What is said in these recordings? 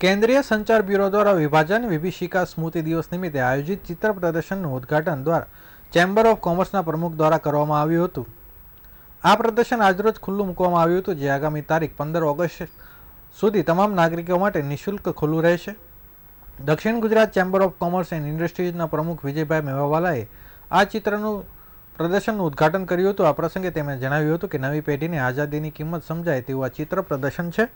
કેન્દ્રીય સંચાર બ્યુરો દ્વારા વિભાજન વિભીષિકા સ્મૃતિ દિવસ નિમિત્તે આયોજિત ચિત્ર પ્રદર્શનનું ઉદ્ઘાટન દ્વારા ચેમ્બર ઓફ કોમર્સના પ્રમુખ દ્વારા કરવામાં આવ્યું હતું. આ પ્રદર્શન આજરોજ ખુલ્લું મૂકવામાં આવ્યું હતું, જે આગામી તારીખ પંદર ઓગસ્ટ સુધી તમામ નાગરિકો માટે નિઃશુલ્ક ખુલ્લું રહેશે. દક્ષિણ Gujarat chamber of commerce and ઇન્ડસ્ટ્રીઝના પ્રમુખ વિજયભાઈ મેવાવાલાએ આ ચિત્રનું પ્રદર્શનનું ઉદ્ઘાટન કર્યું હતું. આ પ્રસંગે તેમણે જણાવ્યું હતું કે નવી પેઢીને આઝાદીની કિંમત સમજાય તેવું આ ચિત્ર પ્રદર્શન છે.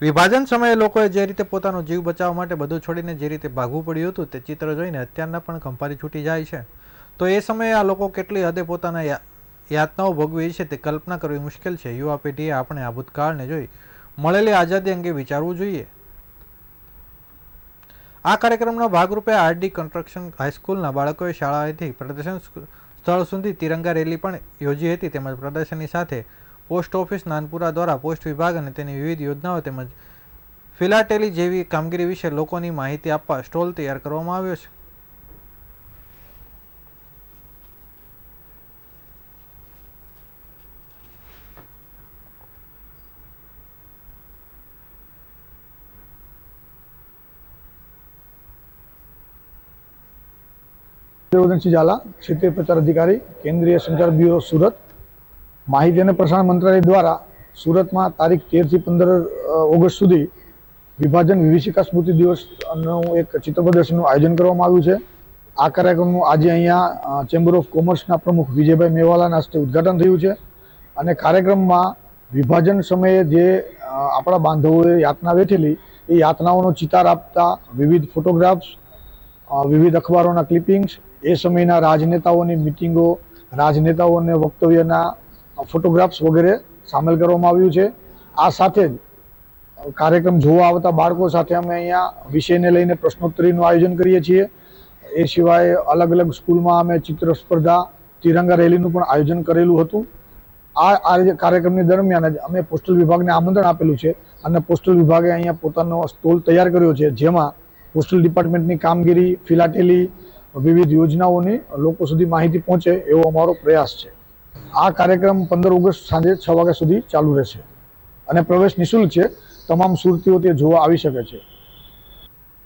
વિભાજન સમયે લોકોએ જે રીતે પોતાનો જીવ બચાવવા માટે બધું છોડીને જે રીતે ભાગવું પડ્યું હતું તે ચિત્ર જોઈને અત્યારના પણ કંપારી છૂટી જાય છે. તો એ સમયે આ લોકો કેટલી હદે પોતાના યાતનાઓ ભોગવી છે તે કલ્પના કરવી મુશ્કેલ છે. યુવા પેઢીએ આપણે આ ભૂતકાળને જોઈ મળેલી આઝાદી અંગે વિચારવું જોઈએ. આ કાર્યક્રમના ભાગરૂપે આરડી કન્સ્ટ્રક્શન હાઈસ્કૂલના બાળકોએ શાળાએથી પ્રદર્શન સ્થળ સુધી તિરંગા રેલી પણ યોજી હતી. તેમજ પ્રદર્શનની સાથે પોસ્ટ ઓફિસ નાનપુરા દ્વારા પોસ્ટ વિભાગ અને તેની વિવિધ યોજનાઓ તેમજ ફિલાટેલી જેવી કામગીરી વિશે લોકોની માહિતી આપવા સ્ટોલ તૈયાર કરવામાં આવ્યો છે. દેવદનસિંહ ઝાલા, ક્ષેત્રીય પ્રચાર અધિકારી, કેન્દ્રીય સંચાર બ્યુરો સુરત. માહિતી અને પ્રસારણ મંત્રાલય દ્વારા સુરતમાં તારીખ તેરથી પંદર ઓગસ્ટ સુધી વિભાજન વિભીષિકા સ્મૃતિ દિવસનું એક ચિત્ર પ્રદર્શનનું આયોજન કરવામાં આવ્યું છે. આ કાર્યક્રમનું આજે અહીંયા ચેમ્બર ઓફ કોમર્સના પ્રમુખ વિજયભાઈ મેવાલાના હસ્તે ઉદ્ઘાટન થયું છે. અને કાર્યક્રમમાં વિભાજન સમયે જે આપણા બાંધવોએ યાતના વેઠેલી, એ યાતનાઓનો ચિતાર આપતા વિવિધ ફોટોગ્રાફ્સ વિવિધ અખબારોના ક્લિપિંગ્સ, એ સમયના રાજનેતાઓની મિટિંગો રાજનેતાઓને વક્તવ્યના ફોટોગ્રાફ્સ વગેરે સામેલ કરવામાં આવ્યું છે. આ સાથે જ કાર્યક્રમ જોવા આવતા બાળકો સાથે અમે અહીંયા વિષયને લઈને પ્રશ્નોત્તરીનું આયોજન કરીએ છીએ. એ સિવાય અલગ અલગ સ્કૂલમાં અમે ચિત્ર સ્પર્ધા, તિરંગા રેલીનું પણ આયોજન કરેલું હતું. આ કાર્યક્રમની દરમિયાન જ અમે પોસ્ટલ વિભાગને આમંત્રણ આપેલું છે અને પોસ્ટલ વિભાગે અહીંયા પોતાનો સ્ટોલ તૈયાર કર્યો છે, જેમાં પોસ્ટલ ડિપાર્ટમેન્ટની કામગીરી, ફિલાટેલી, વિવિધ યોજનાઓની લોકો સુધી માહિતી પહોંચે એવો અમારો પ્રયાસ છે. આ કાર્યક્રમ પંદર ઓગસ્ટ સાંજે છ વાગ્યા સુધી ચાલુ રહેશે. અને પ્રવેશ નિઃશુલ્ક છે. તમામ સુરતીઓ તે જોવા આવી શકે છે.